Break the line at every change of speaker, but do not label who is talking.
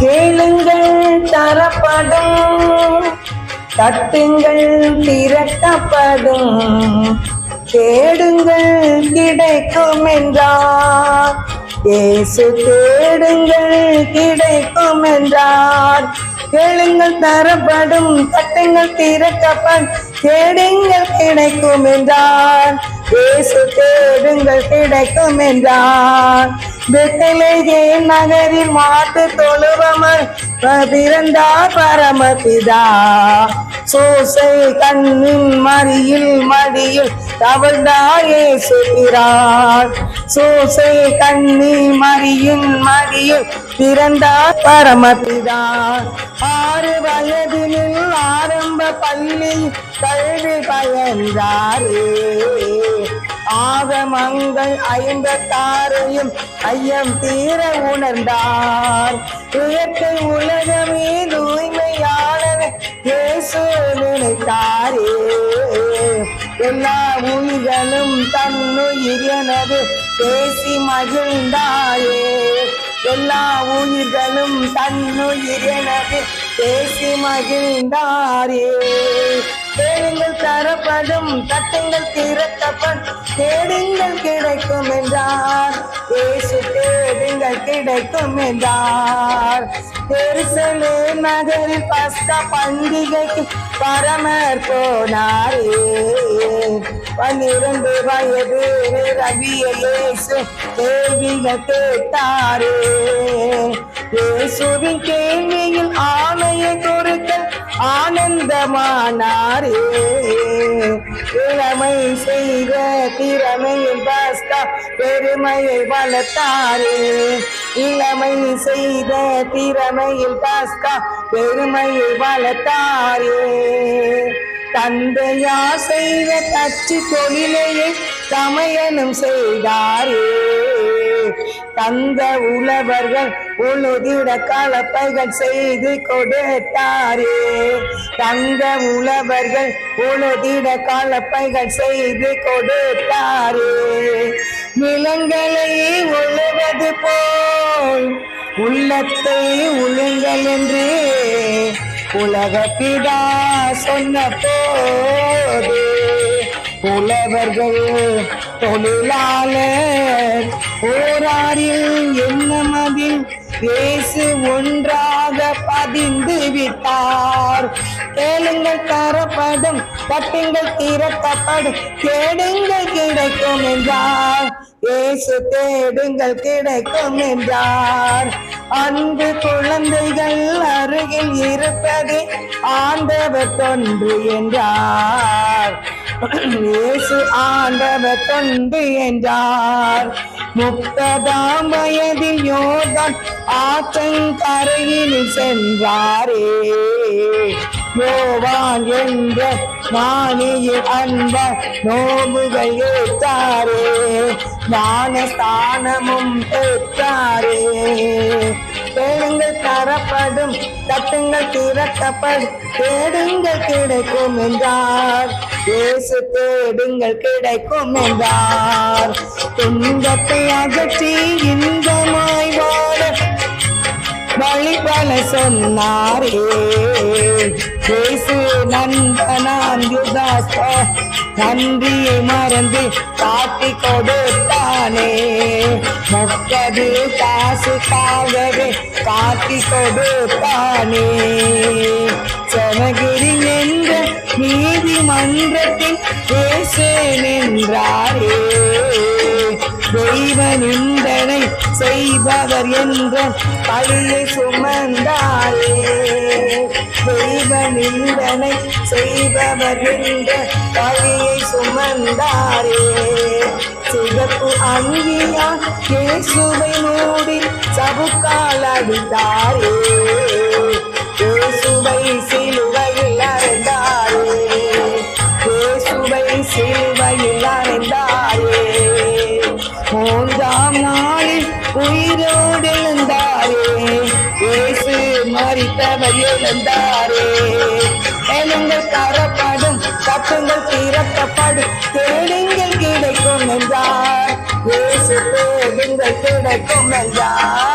கேளுங்கள் தரப்படும் தட்டுங்கள் திரட்டப்படும் தேடுங்கள் கிடைக்கும் என்றார் இயேசு தேடுங்கள் கிடைக்கும் என்றார் கேளுங்கள் தரப்படும் தட்டுங்கள் திரட்டப்படும் தேடுங்கள் கிடைக்கும் என்றார் இயேசு தேடுங்கள் கிடைக்கும் என்றார் பெத்தலேயே நகரில் மாட்டு தொழுவமல் பிறந்தார் பரமபிதா. சோசை கண்ணின் மறியில் மடியில் தவழ்ந்தாயே சுகிறார் சோசை கண்ணி மறியின் மடியில் பிறந்தார் பரமபிதா. ஆறு வயதினில் ஆரம்ப கல்வி பயந்தாரே ஆகமங்கள் ஐம்பத்தாறையும் ஐயம் தீர உணர்ந்தார். இயற்கை உலகமே தூய்மையாளர் இயேசு நினைத்தாரே. எல்லா உயிர்களும் தன்னுயிர் எனது பேசி மகிழ்ந்தாரே எல்லா உயிர்களும் தன்னுயிர் எனது பேசி மகிழ்ந்தாரே. தேடுங்கள் தரப்படும் தட்டுங்கள் திறக்கப்படும் தேடுங்கள் கிடைக்கும் என்றார். ஏசு தேடுங்கள் கிடைக்கும் என்றார். பெருசலே நகரில் பஸ்கா பண்டிகைக்கு பரமர் போனாரே. பன்னிரண்டு வயது ரவிய இயேசு கேள்விகள் கேட்டாரே. இயேசுவின் கே ஆனந்தமானாரே இளமை செய்த திறமையில் பாஸ்கா பெருமையை வளர்த்தாரே. இளமை செய்த திறமையில் பாஸ்கா பெருமையை வளர்த்தாரே. தந்தையா செய்த தச்சு தொழிலையே தமையனும் செய்தாரே. தந்த உழவர்கள் உழுதிட கலப்பைகள் செய்து கொடுத்தாரே. தந்த உழவர்கள் உழுதிட கலப்பைகள் செய்து கொடுத்தாரே. நிலங்களை உழுவது போல் உள்ளத்தை உழுங்கள் என்று உலக பிதா சொன்ன போது. புலவர்கள் தொழிலாளர் போராரில் எண்ணமதில் இயேசு ஒன்றாக பதிந்து விட்டார். கேளுங்கள் தரப்படும் தட்டுங்கள் திறக்கப்படும் கேடுங்கள் கிடைக்கும் என்றார். இயேசு தேடுங்கள் கிடைக்கும் என்றார். அன்பு குழந்தைகள் அருகில் இருப்பது ஆண்டவர் தொன்று என்றார். இயேசு ஆண்டவர் தொண்டு என்றார். முப்பதாம் வயதில் யோதான் ஆற்றங்கரையில் சென்றாரே. யோவான் என்ற ஞானியில் அன்பர் நோபுகள் ஏற்றாரே. ஞான ஸ்தானமும் பெற்றாரே தேடுங்கள் தரப்படும். தட்டுங்கள் திறக்கப்படும். தேடுங்கள் கிடைக்கும் என்றார். இயேசு தேடுங்கள் கிடைக்கும் என்றார். துன்பத்தை அகற்றி இன்பமாய் வாழ வழிபல சொன்னாரே. இயேசு நண்பனாம் யுதாஸ் நன்றியை மறந்து காட்டி கொடுத்தானே. முப்பது காசுக்காகவே காட்டி கொடுத்தானே சனகிரி என்ற நீதிமன்றத்தில் இயேசு நின்றாரே தெய்வ நிந்தனை செய்பவர் என்ற பழியை சுமந்தாரே தெய்வ நிந்தனை செய்பவர் என்ற பழியை சுமந்தாரே சிவப்பு அங்கியா இயேசுவை மூடி சபுக்கால் அடித்தாரே. இயேசுவை சிலுவையில் அறைந்தாரே இயேசுவை சிலுவையில் அறைந்தாரே மூன்றாம் நாளில் உயிரோடு எழுந்தாரே. இயேசு மறித்தவர் எழுந்தாரே. எழுங்கள் தரப்படும் தட்டுங்கள் திறக்கப்படும். கிடைக்கும்